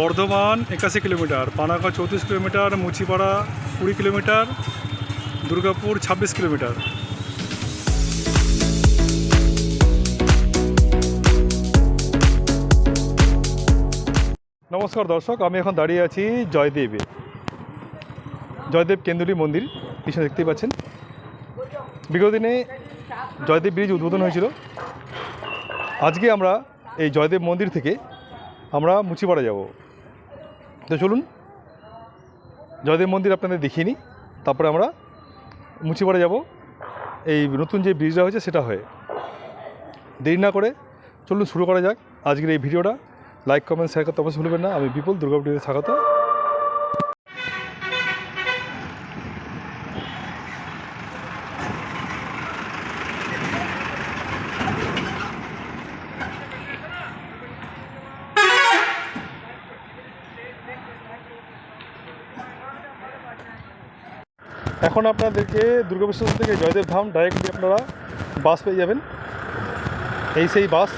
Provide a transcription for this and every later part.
বর্ধমান একাশি কিলোমিটার, পানাগড় চৌত্রিশ কিলোমিটার, মুচিপাড়া কুড়ি কিলোমিটার, দুর্গাপুর ছাব্বিশ কিলোমিটার। নমস্কার দর্শক, আমি এখন দাঁড়িয়ে আছি জয়দেবে জয়দেব কেন্দুলি মন্দির, পিছনে দেখতেই পাচ্ছেন। বিগত দিনে জয়দেব ব্রিজ উদ্বোধন হয়েছিল। আজকে আমরা এই জয়দেব মন্দির থেকে আমরা মুচিপাড়া যাব। তো চলুন, জয়দেব মন্দির আপনাদের দেখিয়ে নিই। তারপরে আমরা মুচিপাড়া যাব। এই নতুন যে ব্রিজটা হয়েছে, সেটা হয়ে। দেরি না করে চলুন শুরু করা যাক। আজকের এই ভিডিওটা। লাইক কমেন্ট শেয়ার করতে অবশ্যই ভুলবেন না। আমি বিপুল, দুর্গাপুর স্বাগত। এখন আপনাদেরকে দুর্গা স্টেশন থেকে জয়দেব ধাম ডাইরেক্টলি আপনারা বাস পেয়ে যাবেন। এই সেই বাস।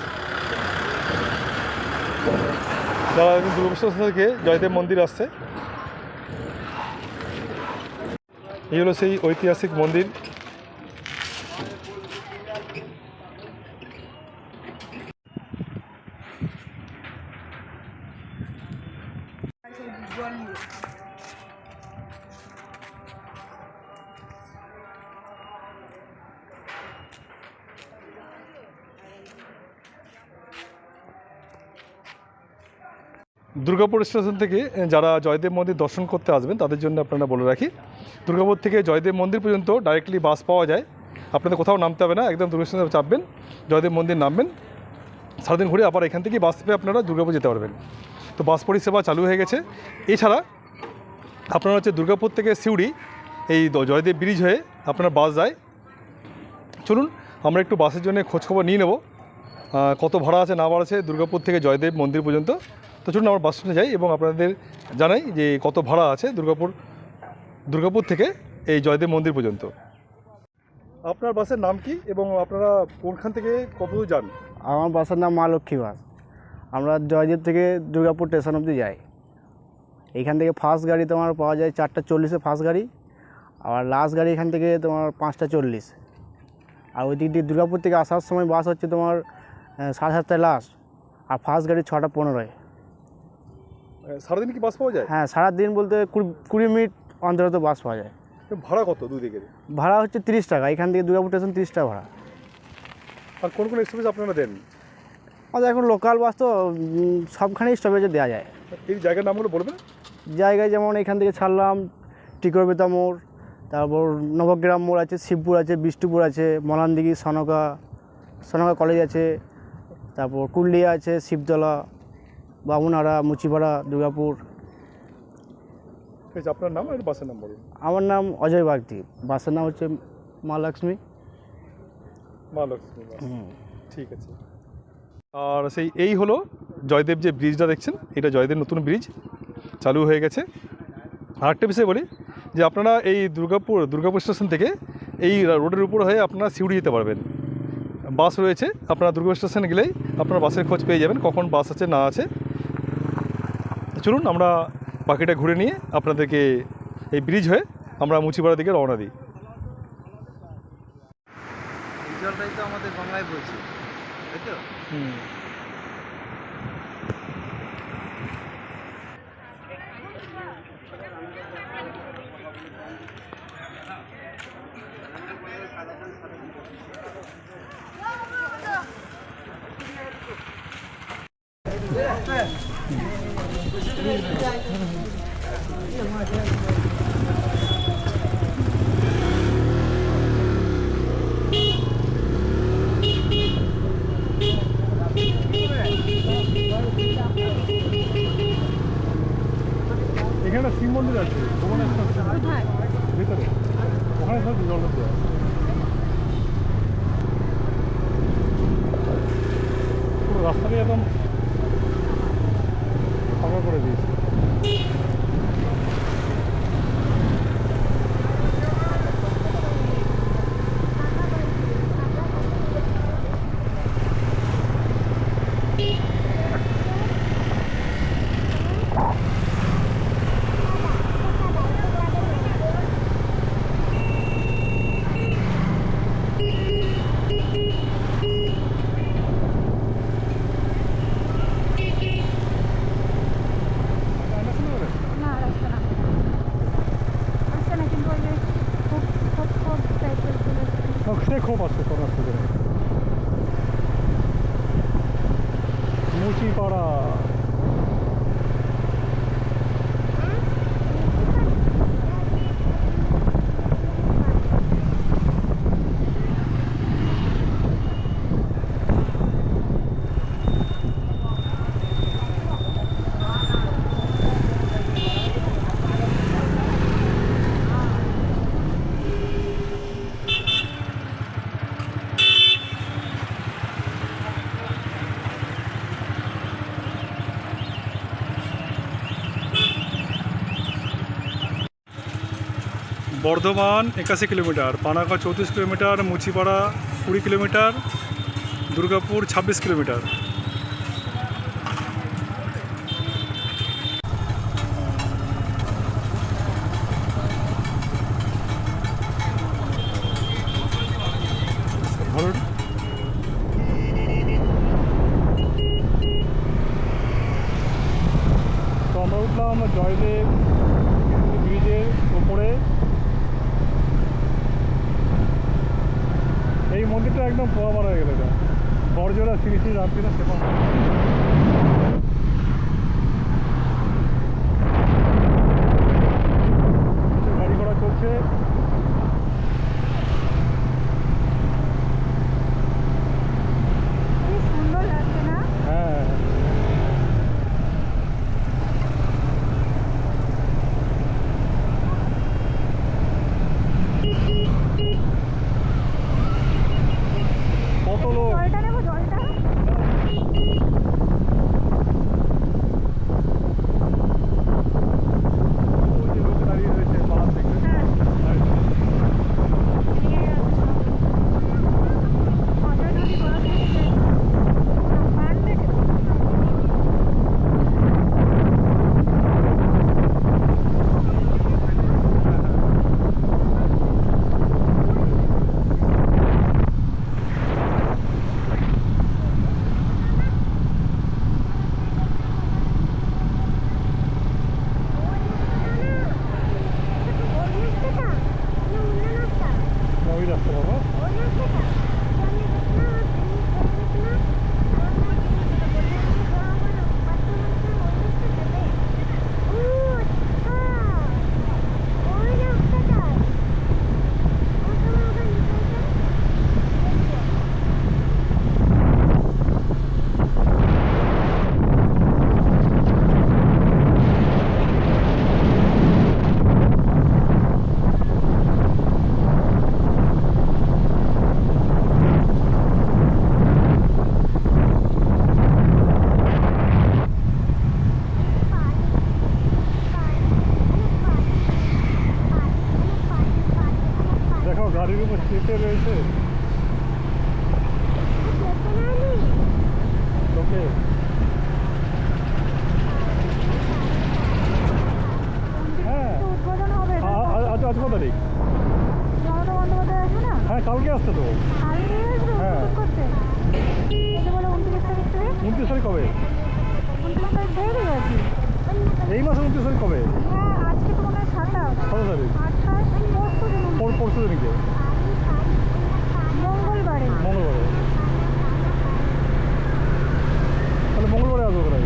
যারা দুর্গা স্টেশন থেকে জয়দেব মন্দির আসছে। এই হলো সেই ঐতিহাসিক মন্দির। দুর্গাপুর স্টেশন থেকে যারা জয়দেব মন্দির দর্শন করতে আসবেন, তাদের জন্য আপনারা বলে রাখি, দুর্গাপুর থেকে জয়দেব মন্দির পর্যন্ত ডাইরেক্টলি বাস পাওয়া যায়। আপনাদের কোথাও নামতে হবে না, একদম দুর্গা স্টেশনে চাপবেন, জয়দেব মন্দির নামবেন। সারাদিন ঘুরে আবার এখান থেকে বাস পেয়ে আপনারা দুর্গাপুর যেতে পারবেন। তো বাস পরিষেবা চালু হয়ে গেছে। এছাড়া আপনারা হচ্ছে দুর্গাপুর থেকে সিউড়ি, এই জয়দেব ব্রিজ হয়ে আপনার বাস যায়। চলুন, আমরা একটু বাসের জন্য খোঁজখবর নিয়ে নেব। কত ভাড়া আছে, না ভাড়া আছে, দুর্গাপুর থেকে জয়দেব মন্দির পর্যন্ত। তো চলুন আমরা বাস স্ট্যান্ডে যাই এবং আপনাদের জানাই যে কত ভাড়া আছে দুর্গাপুর দুর্গাপুর থেকে এই জয়দেব মন্দির পর্যন্ত। আপনার বাসের নাম কি এবং আপনারা কোনখান থেকে কত যান? আমার বাসের নাম মা লক্ষ্মী বাস। আমরা জয়দেব থেকে দুর্গাপুর স্টেশন অবধি যাই। এইখান থেকে ফার্স্ট গাড়ি তোমার পাওয়া যায় চারটা চল্লিশে ফার্স্ট গাড়ি আর লাস্ট গাড়ি এখান থেকে তোমার পাঁচটা চল্লিশ। আর ওই দিক দিয়ে দুর্গাপুর থেকে আসার সময় বাস হচ্ছে তোমার সাড়ে সাতটায় লাস্ট আর ফার্স্ট গাড়ি ছটা পনেরোয়। সারাদিন কি বাস পাওয়া যায়? হ্যাঁ সারাদিন বলতে কুড়ি মিনিট অন্তত বাস পাওয়া যায়। ভাড়া কত দুই দিকের ভাড়া হচ্ছে তিরিশ টাকা এখান থেকে দুর্গাপুর স্টেশন তিরিশ টাকা ভাড়া। আর কোন কোন এক্সপ্রেস আপনারা দেন? আমাদের এখন লোকাল বাস তো সবখানেই স্টপেজে দেওয়া যায়। এই জায়গার নামগুলো বলবেন? জায়গায় যেমন এখান থেকে ছাড়লাম টিকরবেতা মোড় তারপর নবগ্রাম মোড় আছে শিবপুর আছে বিষ্ণুপুর আছে মলানদিঘি সনকা সনকা কলেজ আছে তারপর কুল্লিয়া আছে শিবতলা। বাবুনাড়া মুচিপাড়া দুর্গাপুর। ঠিক আছে আপনার নাম আর বাসের নাম বলুন। আমার নাম অজয় বাগদি। বাসের নাম হচ্ছে মা লক্ষ্মী। মা লক্ষ্মী ঠিক আছে। আর সেই এই হলো জয়দেব যে ব্রিজটা দেখছেন এটা জয়দেব নতুন ব্রিজ চালু হয়ে গেছে। আর একটা বিষয় বলি যে আপনারা এই দুর্গাপুর দুর্গাপুর স্টেশন থেকে এই রোডের উপর হয়ে আপনারা সিউড়ি যেতে পারবেন। বাস রয়েছে আপনারা দুর্গাপুর স্টেশনে গেলেই আপনারা বাসের খোঁজ পেয়ে যাবেন কখন বাস আছে না আছে। চলুন আমরা পাখিটা ঘুরে নিয়ে আপনাদেরকে এই ব্রিজ হয়ে আমরা মুচিপাড়া দিকে রওনা দিই। জলটাই তো আমাদের বাংলায় বলছি তাই তো? হুম। এখানে শিব মন্দির আছে ভিতরে। ওখানে সব জল দেওয়া পুরো রাস্তাটা একদম বর্ধমান একাশি কিলোমিটার, পানাগড় চৌত্রিশ কিলোমিটার, মুচিপাড়া কুড়ি কিলোমিটার, দুর্গাপুর ছাব্বিশ কিলোমিটার। তো আমরা উঠলাম জয়দেব ব্রিজের উপরে এই মন্দিরটা একদম পোয়া মারা হয়ে গেল এটা। বড়জোড়া শ্রী শ্রী রাত্রি প্রচুর মমতা হ্যাঁ আসছে তো। হ্যাঁ। এই যে বলে উনত্রিশ তারিখ থেকে উনত্রিশ তারিখ কবে? উনত্রিশ তারিখ থেকে গেছি এই মাসে উনত্রিশ তারিখ কবে? হ্যাঁ আজকে তো মনে হয় সাতাশ কত তারিখ পরশু দিন মঙ্গলবারে। মঙ্গলবারে তাহলে মঙ্গলবারে আসব প্রায়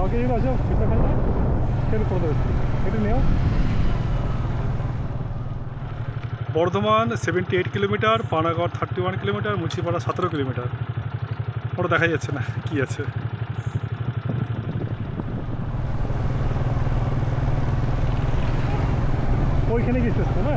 ওকে এগুলো আছে ভিতরে ফেলবে সেটা করে দেবে। এটা নিও। Bardhaman seventy eight kilometre Panagarh thirty one kilometre Muchipara সতেরো কিলোমিটার ওটা দেখা যাচ্ছে না কি আছে। ওইখানে শেষ করবে